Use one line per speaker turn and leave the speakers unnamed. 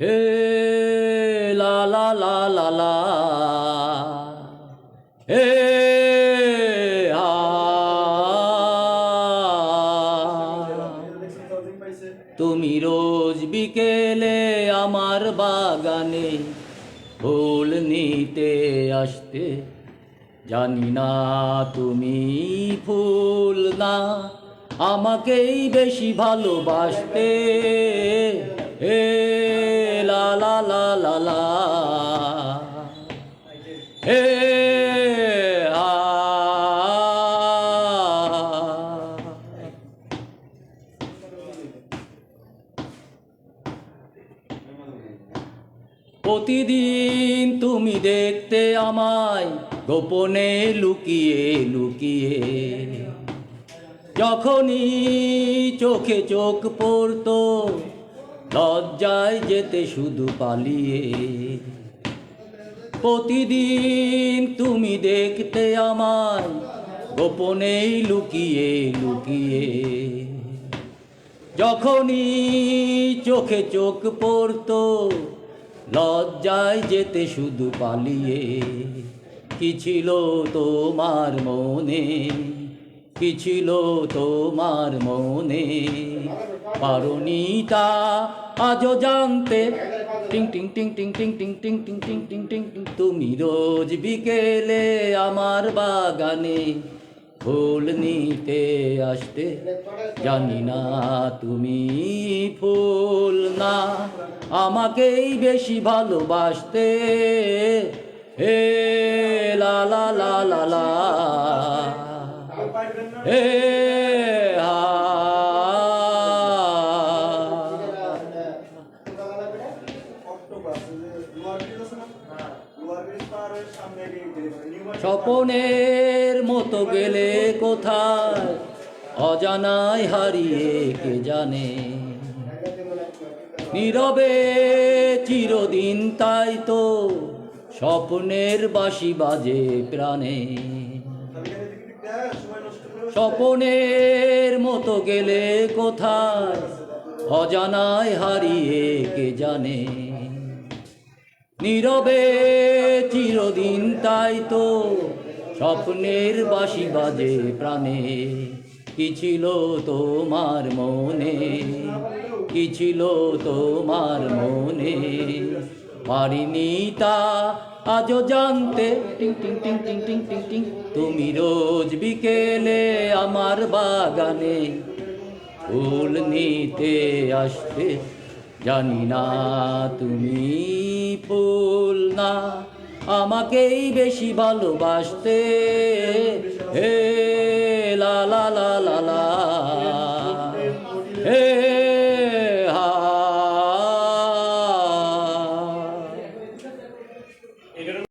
হে লা লা হে তুমি রোজ বিকেলে আমার বাগানে ফুল নিতে আসতে, জানি না তুমি ফুল না আমাকেই বেশি ভালোবাসতে। হে লা লা লা লা লা। হে প্রতিদিন তুমি দেখতে আমায়, গোপনে লুকিয়ে লুকিয়ে। যখনই চোখে চোখ পড়তো, লজ্জায় যেতে শুধু পালিয়ে। প্রতিদিন তুমি দেখতে আমায় গোপনেই লুকিয়ে লুকিয়ে। যখনই চোখে চোখ পড়তো, লজ্জায় যেতে শুধু পালিয়ে। কি ছিল তোমার মনে? কি ছিল তোমার মনে পারুনি তা আজও জানতে টিং টিং টিং টিং টিং টিং টিং টিং টিং টিং টিং টিং তুমি রোজ বিকেলে আমার বাগানে ফুল নিতে আসতে জানি না তুমি ফুল না আমাকেই বেশি ভালোবাসতে হে লা লা লা লা লা হে স্বপনের মতো গেলে কোথায়? অজানায় হারিয়ে কে জানে? নীরবে চিরদিন তাই তো স্বপ্নের বাসি বাজে প্রাণে। স্বপনের মতো গেলে কোথায়? অজানায় হারিয়ে কে জানে? নীরবে চিরদিন তাই তো স্বপ্নের বাসি বাজে প্রাণে। কি ছিল তোমার মনে? কি ছিল তোমার মনে? পারিনি তা, আজও জানতে। টিং টিং টিং টিং টিং টিং টিং। তুমি রোজ বিকেলে আমার বাগানে ফুল নিতে আসতে জানি না তুমি ফুল না, আমাকেই বেশি ভালোবাসতে। হে